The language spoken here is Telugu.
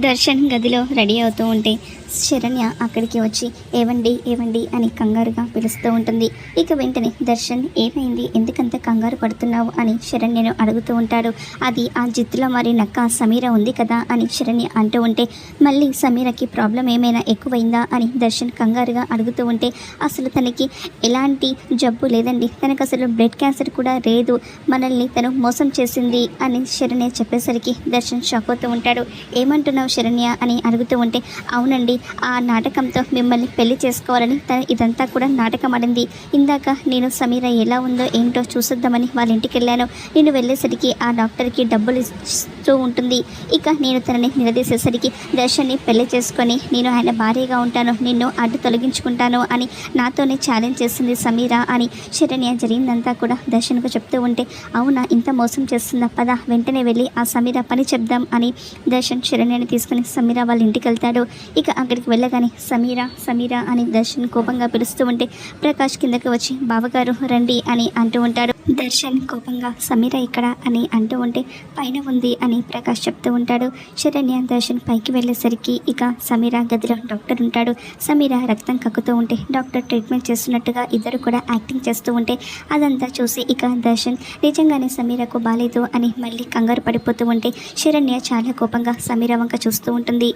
దర్శన్ గదిలో రెడీ అవుతూ ఉంటే శరణ్య అక్కడికి వచ్చి ఏవండి ఏవండి అని కంగారుగా పిలుస్తూ ఉంటుంది. ఇక వెంటనే దర్శన్ ఏమైంది? ఎందుకంత కంగారు పడుతున్నావు? అని శరణ్యను అడుగుతూ ఉంటాడు. అది ఆ జిత్తులో మరి నక్క సమీర ఉంది కదా? అని శరణ్య అంటూ ఉంటే మళ్ళీ సమీరకి ప్రాబ్లం ఏమైనా ఎక్కువైందా? అని దర్శన్ కంగారుగా అడుగుతూ ఉంటే అసలు తనకి ఎలాంటి జబ్బు లేదండి. తనకు అసలు బ్లడ్ క్యాన్సర్ కూడా లేదు. మనల్ని తను మోసం చేసింది అని శరణ్య చెప్పేసరికి దర్శన్ షాక్ అవుతూ ఉంటాడు. ఏమంటున్నావు శరణ్య? అని అడుగుతూ ఉంటే అవునండి. ఆ నాటకంతో మిమ్మల్ని పెళ్ళి చేసుకోవాలని తను ఇదంతా కూడా నాటకం ఆడింది ఇందాక నేను సమీర ఎలా ఉందో ఏంటో చూసొద్దామని వాళ్ళ ఇంటికి వెళ్ళాను. నేను వెళ్ళేసరికి ఆ డాక్టర్కి డబ్బులు ఇస్తూ ఉంటుంది. ఇక నేను తనని నిలదీసేసరికి దర్శన్ని పెళ్ళి చేసుకొని నేను ఆయన భార్యగా ఉంటాను. నిన్ను అడ్డు తొలగించుకుంటాను అని నాతోనే ఛాలెంజ్ చేసింది సమీర అని శరణ్య జరిగిందంతా కూడా దర్శన్కు చెప్తూ ఉంటే అవునా ఇంత మోసం చేస్తుందా పద వెంటనే వెళ్ళి ఆ సమీర పని చెప్దాం అని దర్శన్ శరణ్యని తీసుకుని సమీర వాళ్ళ ఇంటికి వెళ్తాడు. ఇక దగ్గరికి వెళ్ళగానే సమీరా సమీరా అని దర్శన్ కోపంగా పిలుస్తూ ఉంటే ప్రకాష్ కిందకి వచ్చి బావగారు రండి అని అంటూ ఉంటాడు. దర్శన్ కోపంగా సమీర ఇక్కడ అని అంటూ ఉంటే పైన ఉంది అని ప్రకాష్ చెప్తూ ఉంటాడు. శరణ్య దర్శన్ పైకి వెళ్ళేసరికి ఇక సమీర గదిలో డాక్టర్ ఉంటాడు. సమీర రక్తం కక్కుతూ ఉంటే డాక్టర్ ట్రీట్మెంట్ చేస్తున్నట్టుగా ఇద్దరు కూడా యాక్టింగ్ చేస్తూ ఉంటే అదంతా చూసి ఇక దర్శన్ నిజంగానే సమీరకు బాలేదు అని మళ్ళీ కంగారు పడిపోతూ ఉంటే శరణ్య చాలా కోపంగా సమీర వంక చూస్తూ ఉంటుంది.